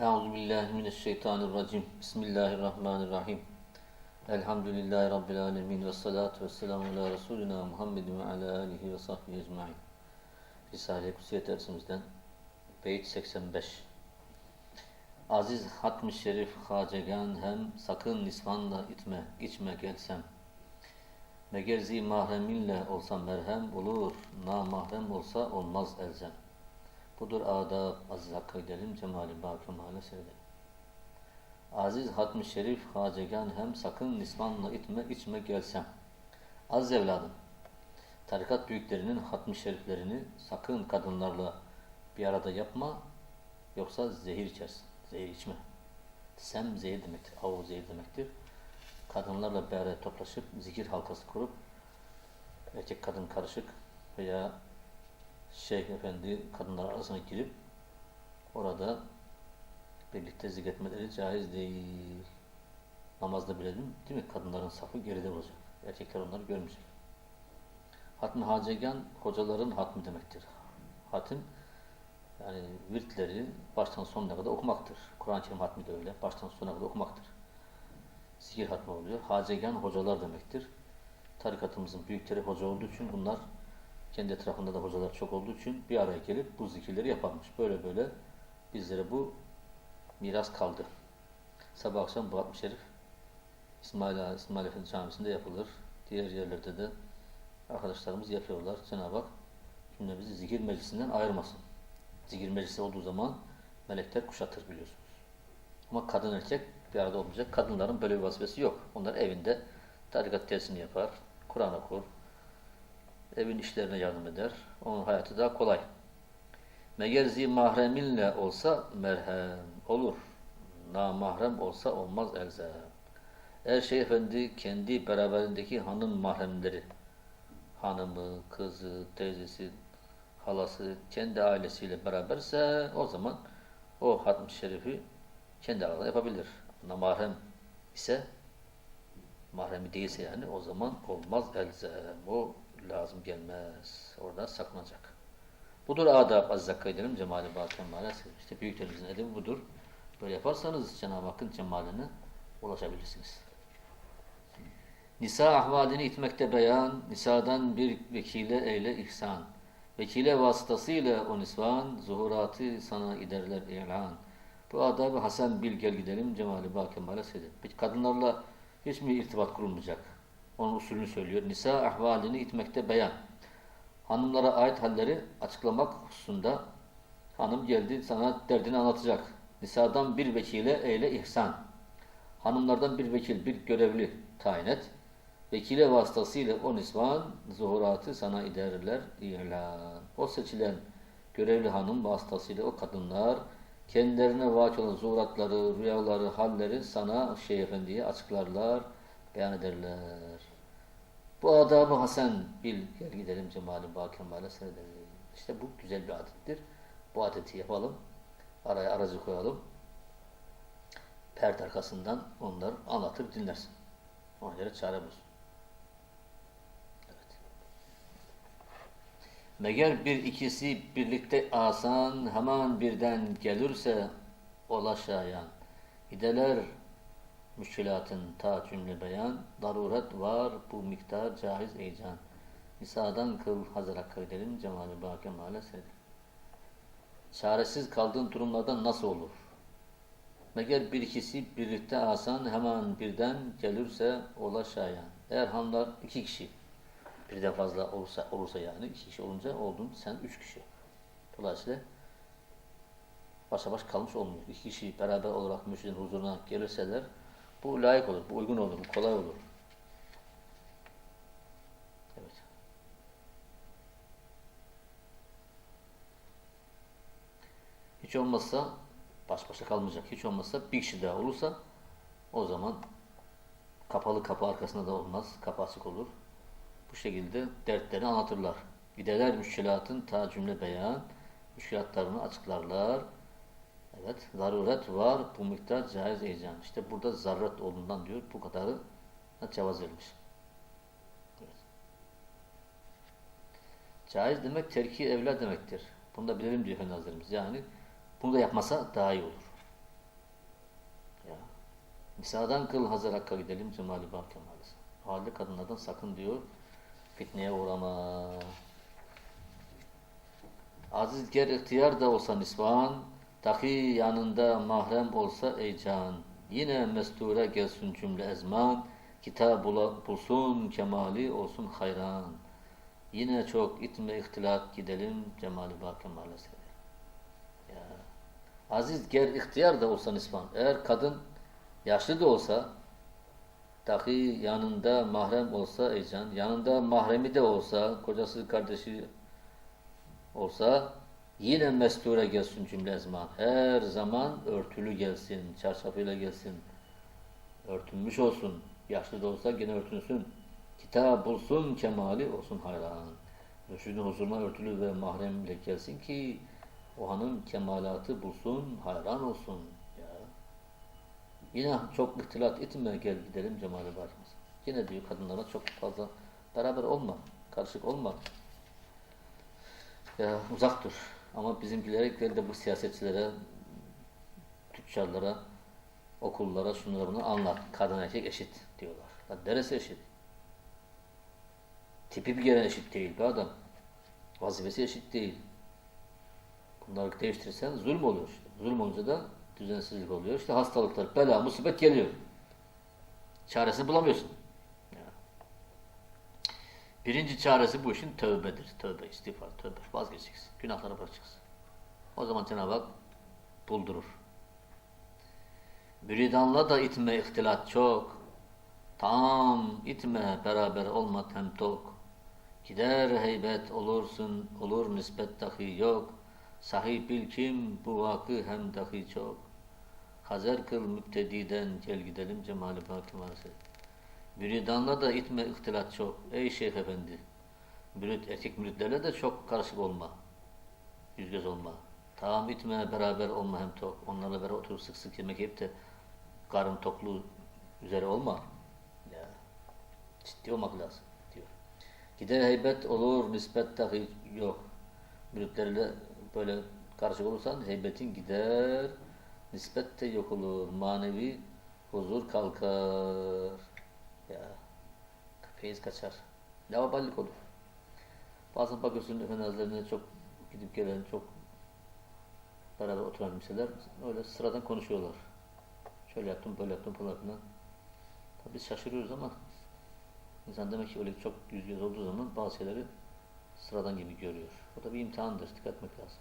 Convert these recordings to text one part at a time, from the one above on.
Euzu billahi mineşşeytanirracim. Bismillahirrahmanirrahim. Elhamdülillahi rabbil alamin ve salatu vesselamu ala resulina Muhammedin ve ala alihi ve sahbihi ecmaîn. Risale-i Kutsiye dersimizden Beyt 85. Aziz hatmi şerif hacegan hem sakın nisvanla itme, içme gelsem. Meğer zi mahreminle olsa merhem olur, namahrem olsa olmaz elzem. Budur adab, aziz hakkı edelim, cemali bakımale seyredelim. Aziz hatmi şerif hacegan hem sakın nisvanla itme, içme gelsem. Aziz evladım, tarikat büyüklerinin hatmi şeriflerini sakın kadınlarla bir arada yapma, yoksa zehir içersin, zehir içme. Sem zehir demektir, avu zehir demektir. Kadınlarla bir toplaşıp zikir halkası kurup erkek kadın karışık veya şeyh efendi kadınlar arasına girip orada birlikte zikretmeleri caiz değil. Namazda bilelim değil mi? Kadınların safı geride olacak. Erkekler onları görmeyecek. Hatmi hacegan hocaların hatmi demektir. Hatim yani virtleri baştan sonuna kadar okumaktır. Kur'an-ı Kerim hatmi de öyle. Baştan sonuna kadar okumaktır. Zikir hatmi oluyor. Hacegan hocalar demektir. Tarikatımızın büyükleri hoca olduğu için bunlar kendi etrafında da hocalar çok olduğu için bir araya gelip bu zikirleri yaparmış. Böyle böyle bizlere bu miras kaldı. Sabah akşam bu hatmi şerif İsmail, İsmail Efendi Camisi'nde yapılır. Diğer yerlerde de arkadaşlarımız yapıyorlar. Cenab-ı Hak cümlemizi zikir meclisinden ayırmasın. Zikir meclisi olduğu zaman melekler kuşatır biliyorsunuz. Ama kadın erkek bir arada olmayacak. Kadınların böyle bir vazifesi yok. Onlar evinde tarikat dersini yapar, Kur'an okur, evin işlerine yardım eder. Onun hayatı daha kolay. Meğer zi mahreminle olsa merhem olur. Namahrem olsa olmaz elzem. Eğer Şeyh Efendi kendi beraberindeki hanım mahremleri, hanımı, kızı, teyzesi, halası, kendi ailesiyle beraberse o zaman o hatm-ı şerifi kendi aralarında yapabilir. Ama mahrem ise mahremi değilse yani o zaman olmaz elzem. O lazım gelmez. Orada saklanacak. Budur adab edelim cemali batın maalesef. İşte büyüklerimizin edebi budur. Böyle yaparsanız Cenab-ı Hakk'ın cemaline ulaşabilirsiniz. Nisa ahvalini itmekte beyan, nisadan bir vekile eyle ihsan. Vekile vasıtasıyla o nisvan, zuhuratı sana giderler ilan. Bu adab-ı Hasan bil gel gidelim cemali bakın maalesef. Peki kadınlarla hiç mi irtibat kurulmayacak? Onun usulünü söylüyor. Nisa ahvalini itmekte beyan. Hanımlara ait halleri açıklamak hususunda hanım geldi sana derdini anlatacak. Nisadan bir vekile eyle ihsan. Hanımlardan bir vekil, bir görevli tayin et. Vekile vasıtasıyla o nisvan zuhuratı sana iderler ilan. O seçilen görevli hanım vasıtasıyla o kadınlar kendilerine vaki olan zuhuratları, rüyaları, halleri sana Şeyh Efendi'ye açıklarlar, beyan ederler. Bu adabı Hasan bil gel gidelim cemali bakemale seyredelim. İşte bu güzel bir adettir. Bu adeti yapalım. Araya aracı koyalım. Perde arkasından onları anlatır dinlersin. Ona göre çare bulsun. Meğer bir ikisi birlikte asan hemen birden gelirse ola şayan. Müşkilatın ta cümle beyan, daruret var bu miktar caiz eycan. Nisadan kıl hazır hakkı edelim, cemali bâke mâle seyredelim. Çaresiz kaldığın durumlarda nasıl olur? Meğer bir ikisi birlikte asan hemen birden gelirse ola şayan. Eğer hanlar iki kişi birden fazla olursa, olursa yani iki kişi olunca oldun sen üç kişi. Dolayısıyla başa baş kalmış olmuyor. İki kişi beraber olarak müşridin huzuruna gelirseler bu layık olur, bu uygun olur, bu kolay olur. Evet. Hiç olmazsa baş başa kalmayacak. Hiç olmazsa bir kişi daha olursa o zaman kapalı kapı arkasında da olmaz. Kapı açık olur. Bu şekilde dertlerini anlatırlar. Giderler müşkilatın ta cümle beyan. Müşkilatlarını açıklarlar. Evet, zaruret var, bu miktar caiz heyecan. İşte burada zaruret olduğundan diyor, bu kadarı cevaz vermiş. Evet. Caiz demek terki evla demektir. Bunu da bilelim diyor Efendi Hazretlerimiz. Yani bunu da yapmasa daha iyi olur. Nisadan kıl Hazır Hakk'a gidelim Cemali Bak Kemal'e. Halde kadınlardan sakın diyor. Fitneye uğrama. Aziz ger ihtiyar da olsa nisvan, Taki yanında mahrem olsa ey can. Yine mesture gelsin cümle ezman, Kitap bulsun kemali olsun hayran. Yine çok itme ihtilat gidelim Cemali Bak Kemal'e seyredelim. Ya. Aziz ger ihtiyar da olsa nisvan. Eğer kadın yaşlı da olsa dahi yanında mahrem olsa Ecan, yanında mahremi de olsa, kocası kardeşi olsa yine mesture gelsin cümle ezman. Her zaman örtülü gelsin, çarşafıyla gelsin. Örtülmüş olsun. Yaşlı da olsa gene örtünsün. Kitap bulsun kemali olsun hayran. Mürşidin huzuruna örtülü ve mahremle gelsin ki o hanım kemalatı bulsun, hayran olsun. Ya. Yine çok ihtilat etme gel gidelim cemale bakımız. Yine diyor kadınlara çok fazla beraber olma, karışık olma. Ya, uzak dur. Ama bizimkilere de bu siyasetçilere, tüccarlara, okullara, şunlara bunu anlat. Kadın erkek eşit diyorlar. Lan neresi eşit? Tipi bir kere eşit değil be adam. Vazifesi eşit değil. Bunları değiştirirsen zulüm oluyor işte. Zulüm olunca da düzensizlik oluyor. İşte hastalıklar, bela, musibet geliyor. Çaresini bulamıyorsun. Birinci çaresi bu işin tövbedir. Tövbe, istiğfar, tövbe. Vazgeçeceksin. Günahları bırakacaksın. O zaman Cenab-ı Hak buldurur. Müridanla da itme ihtilat çok. Tam itme beraber olma tem tok. Gider heybet olursun, olur nispet dahi yok. Sahih bil kim bu vakı hem dahi çok. Hazer kıl müptediden gel gidelim cemali. Müridanla da itme ihtilat çok. Ey Şeyh Efendi. Mürit, erkek müritlerle de çok karışık olma. Yüz göz olma. Tamam itme beraber olma hem tok. Onlarla beraber oturup sık sık yemek yiyip de karın tokluğu üzere olma. Ya. Ciddi olmak lazım diyor. Gider heybet olur, nispet dahi yok. Müritlerle böyle karışık olursan heybetin gider, nispet de yok olur. Manevi huzur kalkar. Ya. Feyiz kaçar. Lavaballik olur. Bazen bakıyorsun Efendi Hazretleri'ne çok gidip gelen, çok beraber oturan kimseler öyle sıradan konuşuyorlar. Şöyle yaptım, böyle yaptım falan filan. Tabii şaşırıyoruz ama insan demek ki öyle çok yüz göz olduğu zaman bazı şeyleri sıradan gibi görüyor. O da bir imtihandır. Dikkat etmek lazım.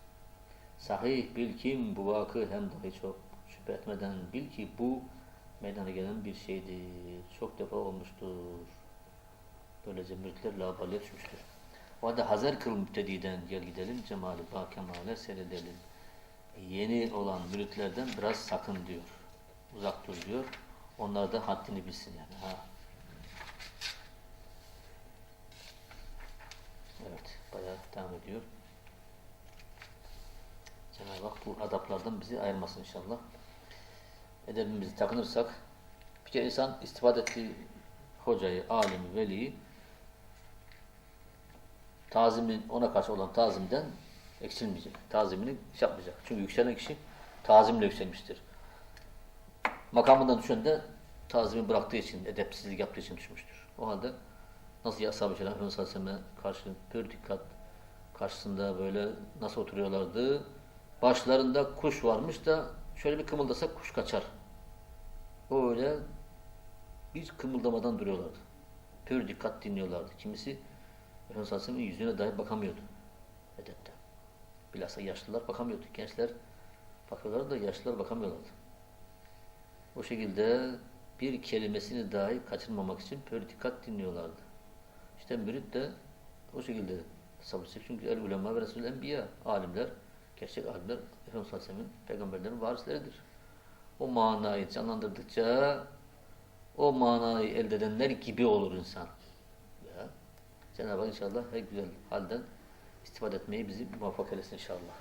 Sahih bil kim bu vakı hem dahi çok şüphe etmeden bil ki bu meydana gelen bir şeydir. Çok defa olmuştur. Böylece müritler labalya düşmüştür. O halde hazır kıl müptediden gel gidelim cemali ba kemale seyredelim. Yeni olan müritlerden biraz sakın diyor. Uzak dur diyor. Onlar da haddini bilsin yani. Ha. Evet, bayağı devam ediyor. Cenab-ı Hak bu adaplardan bizi ayırmasın inşallah. Edebimizi takınırsak, bir kere insan istifade ettiği hocayı, alimi, veliyi tazimin, ona karşı olan tazimden eksilmeyecek. Tazimini şey yapmayacak. Çünkü yükselen kişi tazimle yükselmiştir. Makamından düşen de tazimi bıraktığı için, edepsizlik yaptığı için düşmüştür. O halde nasıl ya Ashab-ı Kiram karşı pür dikkat karşısında böyle nasıl oturuyorlardı? Başlarında kuş varmış da şöyle bir kımıldasa kuş kaçar. Öyle hiç kımıldamadan duruyorlardı. Pür dikkat dinliyorlardı. Kimisi Efendimiz Aleyhisselam'ın yüzüne dahi bakamıyordu. Edepte. Bilhassa yaşlılar bakamıyordu. Gençler bakıyorlardı da yaşlılar bakamıyorlardı. O şekilde bir kelimesini dahi kaçırmamak için pür dikkat dinliyorlardı. İşte mürit de o şekilde sabredecek. Çünkü el ulema ve resul enbiya alimler, gerçek alimler Efendimiz Aleyhisselam'ın peygamberlerin varisleridir. O manayı canlandırdıkça o manayı elde edenler gibi olur insan. Cenab-ı Hak inşallah her güzel halden istifade etmeyi bizi muvaffak eylesin inşallah.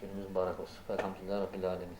Günümüz mübarek olsun. Elhamdülillah Rabbil Alemin.